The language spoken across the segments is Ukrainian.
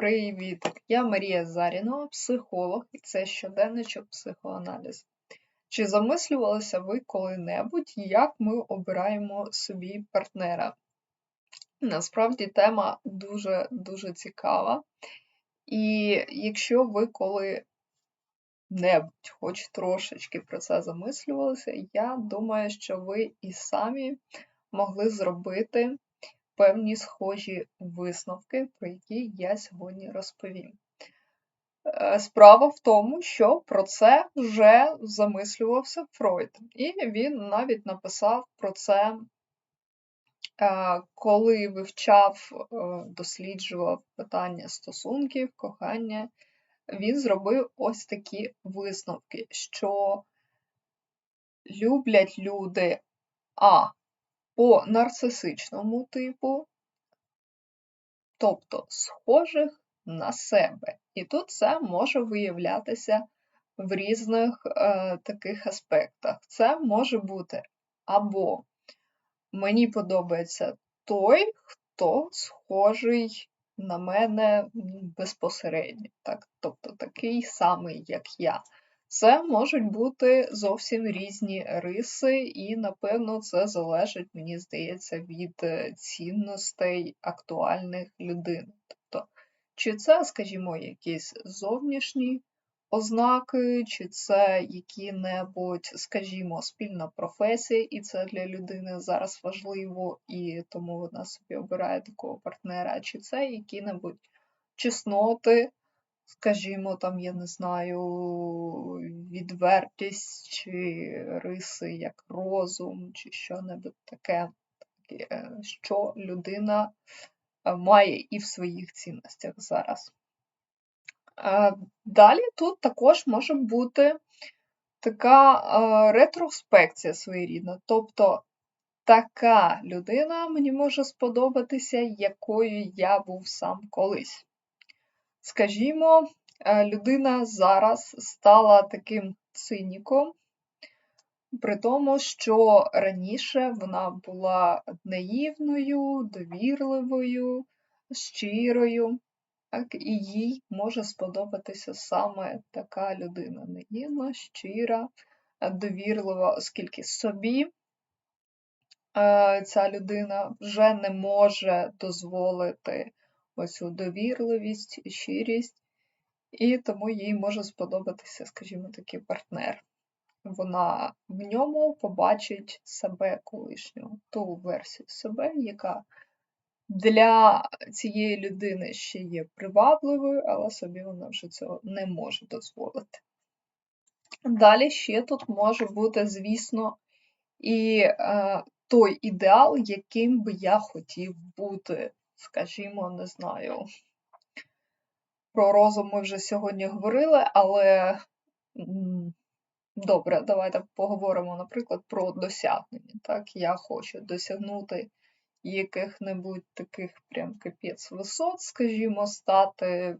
Привіт! Я Марія Зарінова, психолог, і це щоденничок психоаналізу. Чи замислювалися ви коли-небудь, як ми обираємо собі партнера? Насправді тема дуже-дуже цікава. І якщо ви коли-небудь хоч трошечки про це замислювалися, я думаю, що ви і самі могли зробити певні схожі висновки, про які я сьогодні розповім. Е, справа в тому, що про це вже замислювався Фройд, і він навіть написав про це, е, коли вивчав, е, досліджував питання стосунків, кохання, він зробив ось такі висновки, що люблять люди А по нарцисичному типу, тобто схожих на себе. І тут це може виявлятися в різних е, таких аспектах. Це може бути або мені подобається той, хто схожий на мене безпосередньо, так? тобто такий самий, як я. Це можуть бути зовсім різні риси, і, напевно, це залежить, мені здається, від е, цінностей актуальних людини. Тобто, чи це, скажімо, якісь зовнішні ознаки, чи це які-небудь, скажімо, спільна професія, і це для людини зараз важливо, і тому вона собі обирає такого партнера, чи це які-небудь чесноти скажімо, там, я не знаю, відвертість чи риси, як розум, чи що-небудь таке, е, що людина е, має і в своїх цінностях зараз. Далі тут також може бути така е, ретроспекція своєрідна, тобто така людина мені може сподобатися, якою я був сам колись. Скажімо, е, людина зараз стала таким циніком, при тому, що раніше вона була наївною, довірливою, щирою, так, і їй може сподобатися саме така людина. Наївна, щира, довірлива, оскільки собі е, ця людина вже не може дозволити оцю довірливість, щирість, і тому їй може сподобатися, скажімо, такий партнер. Вона в ньому побачить себе колишнього, ту версію себе, яка для цієї людини ще є привабливою, але собі вона вже цього не може дозволити. Далі ще тут може бути, звісно, і е, той ідеал, яким би я хотів бути скажімо, не знаю. Про розум ми вже сьогодні говорили, але добре, давайте поговоримо, наприклад, про досягнення. Так, Я хочу досягнути яких-небудь таких прям капець висот, скажімо, стати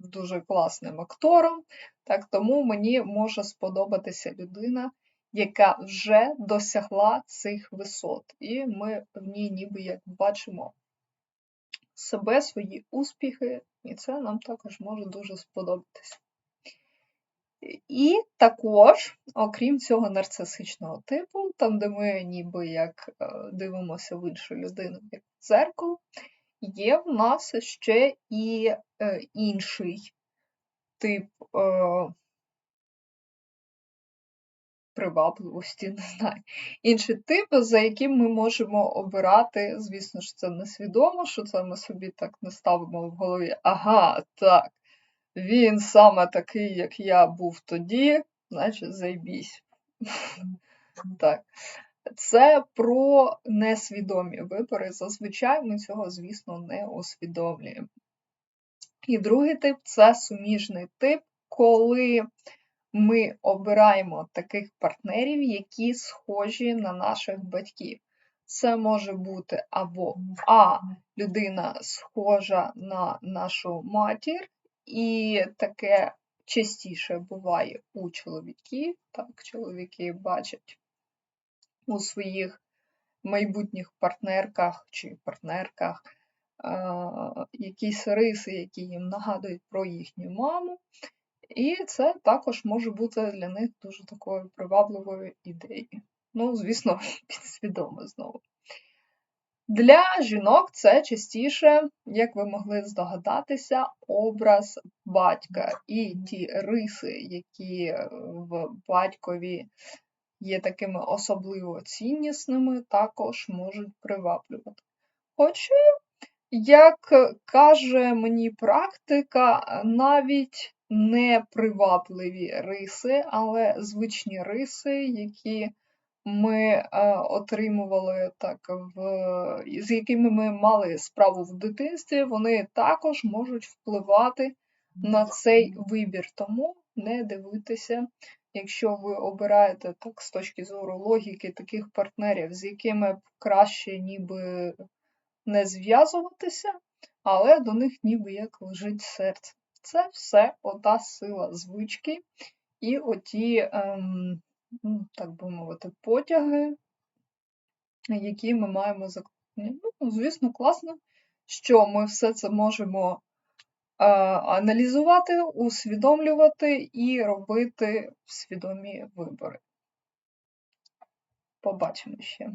дуже класним актором. Так, Тому мені може сподобатися людина, яка вже досягла цих висот. І ми в ній ніби як бачимо себе, свої успіхи, і це нам також може дуже сподобатися. І також, окрім цього нарцисичного типу, там, де ми ніби як е, дивимося в іншу людину, як в дзеркало, є в нас ще і е, інший тип е, привабливості, не знаю. Інші типи, за яким ми можемо обирати, звісно ж, це несвідомо, що це ми собі так не ставимо в голові. Ага, так, він саме такий, як я був тоді, значить, зайбісь. Так. Це про несвідомі вибори. Зазвичай ми цього, звісно, не усвідомлюємо. І другий тип це суміжний тип, коли ми обираємо таких партнерів, які схожі на наших батьків. Це може бути або А, людина схожа на нашу матір, і таке частіше буває у чоловіків. Так, чоловіки бачать у своїх майбутніх партнерках чи партнерках якісь риси, які їм нагадують про їхню маму. І це також може бути для них дуже такою привабливою ідеєю. Ну, звісно, підсвідомо знову. Для жінок це частіше, як ви могли здогадатися, образ батька і ті риси, які в батькові є такими особливо ціннісними, також можуть приваблювати. Хоча, як каже мені практика, навіть не привабливі риси, але звичні риси, які ми е, отримували так, в, з якими ми мали справу в дитинстві, вони також можуть впливати на цей вибір. Тому не дивитися, якщо ви обираєте так з точки зору логіки таких партнерів, з якими краще ніби не зв'язуватися, але до них ніби як лежить серце. Це все ота сила звички і оті, ем, ну, так би мовити, потяги, які ми маємо закладені. Ну, звісно, класно, що ми все це можемо е, аналізувати, усвідомлювати і робити свідомі вибори. Побачимо ще.